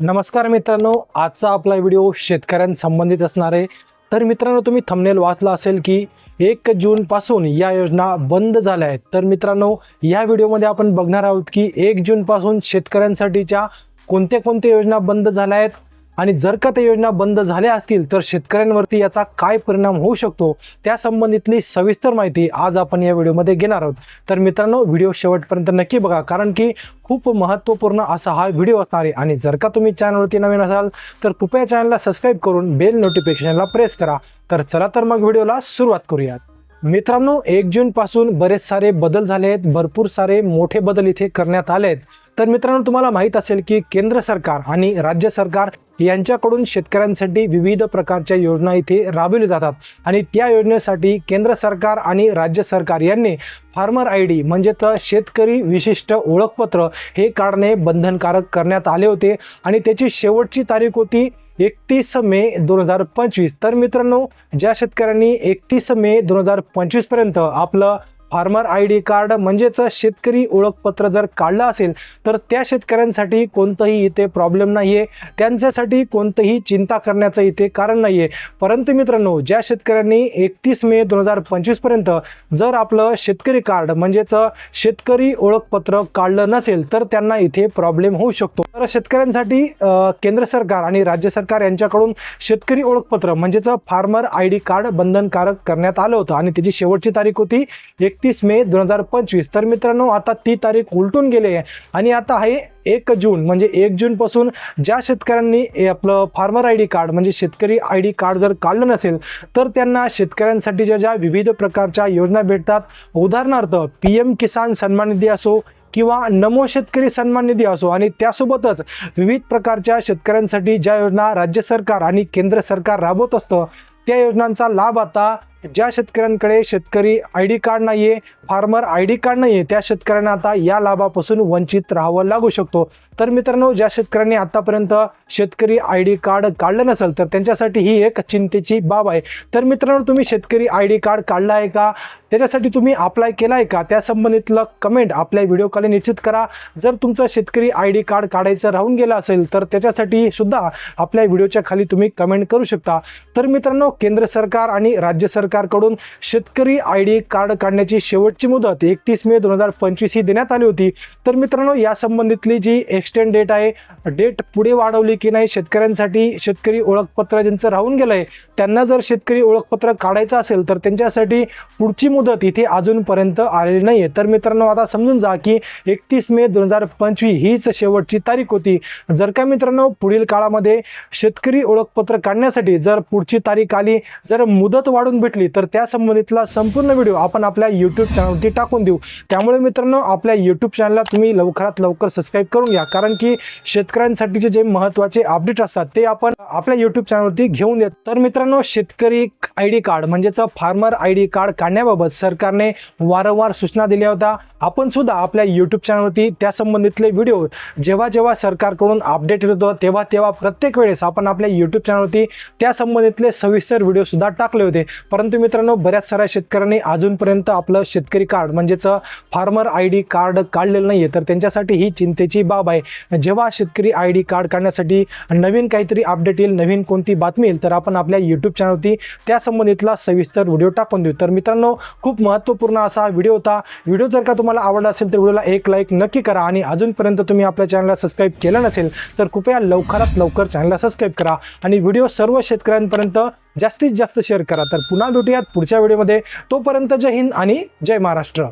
नमस्कार मित्रांनो आजचा आपला व्हिडिओ शेतकऱ्यांसंबंधित असणार आहे. तर मित्रांनो तुम्ही थंबनेल वाचला असेल की एक जूनपासून या योजना बंद झाल्या आहेत. तर मित्रांनो या व्हिडिओमध्ये आपण बघणार आहोत की एक जूनपासून शेतकऱ्यांसाठीच्या कोणत्या कोणत्या योजना बंद झाल्या आहेत आणि जर का त्या योजना बंद झाल्या असतील तर शेतकऱ्यांवरती याचा काय परिणाम होऊ शकतो त्या संबंधितली सविस्तर माहिती आज आपण या व्हिडिओमध्ये घेणार आहोत. तर मित्रांनो व्हिडिओ शेवटपर्यंत नक्की बघा कारण की खूप महत्त्वपूर्ण असा हा व्हिडिओ असणार आहे. आणि जर का तुम्ही चॅनलवरती नवीन असाल तर कृपया चॅनलला सबस्क्राईब करून बेल नोटिफिकेशनला प्रेस करा. तर चला तर मग व्हिडिओला सुरुवात करूयात. मित्रांनो एक जूनपासून बरेच सारे बदल झाले आहेत. भरपूर सारे मोठे बदल इथे करण्यात आले आहेत. तर मित्रांनो तुम्हाला माहीत असेल की केंद्र सरकार आणि राज्य सरकार यांच्याकडून शेतकऱ्यांसाठी विविध प्रकारच्या योजना इथे राबविल्या जातात. आणि त्या योजनेसाठी केंद्र सरकार आणि राज्य सरकार यांनी फार्मर आय डी म्हणजेच शेतकरी विशिष्ट ओळखपत्र हे काढणे बंधनकारक करण्यात आले होते. आणि त्याची शेवटची तारीख होती एकतीस मे दोन हजार पंचवीस. तर मित्रांनो ज्या शेतकऱ्यांनी एकतीस मे दोन हजार पंचवीसपर्यंत आपलं फार्मर आय डी कार्ड म्हणजेच शेतकरी ओळखपत्र जर काढलं असेल तर त्या शेतकऱ्यांसाठी कोणतंही इथे प्रॉब्लेम नाही आहे त्यांच्यासाठी कोणतंही चिंता करण्याचं इथे कारण नाही आहे परंतु मित्रांनो ज्या शेतकऱ्यांनी एकतीस मे दोन हजार पंचवीसपर्यंत जर आपलं शेतकरी कार्ड म्हणजेच शेतकरी ओळखपत्र काढलं नसेल तर त्यांना इथे प्रॉब्लेम होऊ शकतो. तर शेतकऱ्यांसाठी केंद्र सरकार आणि राज्य सरकार यांच्याकडून शेतकरी ओळखपत्र म्हणजेच फार्मर आय डी कार्ड बंधनकारक करण्यात आलं होतं. आणि त्याची शेवटची तारीख होती एक एकतीस मे दोन हजार पंचवीस. तर मित्रांनो आता ती तारीख उलटून गेली आहे. आणि आता आहे एक जून म्हणजे एक जूनपासून ज्या शेतकऱ्यांनी आपलं फार्मर आय डी कार्ड म्हणजे शेतकरी आय डी कार्ड जर काढलं नसेल तर त्यांना शेतकऱ्यांसाठी ज्या ज्या विविध प्रकारच्या योजना भेटतात उदाहरणार्थ पी एम किसान सन्मान निधी असो किंवा नमो शेतकरी सन्मान निधी असो आणि त्यासोबतच विविध प्रकारच्या शेतकऱ्यांसाठी ज्या योजना राज्य सरकार आणि केंद्र सरकार राबवत असतं त्या योजनांचा लाभ आता ज्या शेतकऱ्यांकडे शेतकरी आय डी कार्ड नाही आहे फार्मर आय डी कार्ड नाही आहे त्या शेतकऱ्यांना आता या लाभापासून वंचित राहावं लागू शकतो. तर मित्रांनो ज्या शेतकऱ्यांनी आतापर्यंत शेतकरी आय डी कार्ड काढलं नसेल तर त्यांच्यासाठी ही एक चिंतेची बाब आहे. तर मित्रांनो तुम्ही शेतकरी आय डी कार्ड काढलं आहे का? त्याच्यासाठी तुम्ही अप्लाय केला आहे का? त्या संबंधितलं कमेंट आपल्या व्हिडिओखाली निश्चित करा. जर तुमचं शेतकरी आय डी कार्ड काढायचं राहून गेलं असेल तर त्याच्यासाठी सुद्धा आपल्या व्हिडिओच्या खाली तुम्ही कमेंट करू शकता. तर मित्रांनो केंद्र सरकार आणि राज्य सरकार सरकारकडून शेतकरी आय डी कार्ड काढण्याची शेवटची मुदत एकतीस मे दोन हजार पंचवीस ही देण्यात आली होती. तर मित्रांनो या संबंधितली जी एक्सटेंड डेट आहे डेट पुढे वाढवली की नाही शेतकऱ्यांसाठी शेतकरी ओळखपत्र ज्यांचं राहून गेलं आहे त्यांना जर शेतकरी ओळखपत्र काढायचं असेल तर त्यांच्यासाठी पुढची मुदत इथे अजूनपर्यंत आलेली नाही आहे तर मित्रांनो आता समजून जा की एकतीस मे दोन हजार पंचवीस हीच शेवटची तारीख होती. जर का मित्रांनो पुढील काळामध्ये शेतकरी ओळखपत्र काढण्यासाठी जर पुढची तारीख आली जर मुदत वाढून भेटली तर त्या संबंधितला संपूर्ण व्हिडिओ आपण आपल्या यूट्यूब चॅनलवरती टाकून देऊ. त्यामुळे मित्रांनो आपल्या यूट्यूब चॅनलला तुम्ही लवकरात लवकर सबस्क्राईब करून घ्या. कारण की शेतकऱ्यांसाठीचे जे महत्त्वाचे अपडेट असतात ते आपण आपल्या यूट्यूब चॅनलवरती घेऊन येत. तर मित्रांनो शेतकरी आय डी कार्ड म्हणजेच फार्मर आय डी कार्ड काढण्याबाबत सरकारने वारंवार सूचना दिल्या होत्या. आपण सुद्धा आपल्या यूट्यूब चॅनलवरती त्या संबंधितले व्हिडिओ जेव्हा जेव्हा सरकारकडून अपडेट येत तेव्हा तेव्हा प्रत्येक वेळेस आपण आपल्या यूट्यूब चॅनलवरती त्या संबंधितले सविस्तर व्हिडिओ सुद्धा टाकले होते. परंतु मित्रांनो बऱ्याच साऱ्या शेतकऱ्यांनी अजूनपर्यंत आपलं शेतकरी कार्ड म्हणजेच फार्मर आय डी कार्ड काढलेलं नाही आहे तर त्यांच्यासाठी ही चिंतेची बाब आहे. जेव्हा शेतकरी आय डी कार्ड काढण्यासाठी नवीन काहीतरी अपडेट येईल नवीन कोणती बातमी येईल तर आपण आपल्या यूट्यूब चॅनलवरती त्या संबंधितला सविस्तर व्हिडिओ टाकून देऊ. तर मित्रांनो खूप महत्त्वपूर्ण असा व्हिडिओ होता. व्हिडिओ जर का तुम्हाला आवडला असेल तर व्हिडिओला एक लाईक नक्की करा आणि अजूनपर्यंत तुम्ही आपल्या चॅनलला सबस्क्राईब केलं नसेल तर कृपया लवकरात लवकर चॅनलला सबस्क्राईब करा आणि व्हिडिओ सर्व शेतकऱ्यांपर्यंत जास्तीत जास्त शेअर करा. तर पुन्हा भेटूयात पुढच्या व्हिडिओमध्ये. तोपर्यंत जय हिंद आणि जय महाराष्ट्र.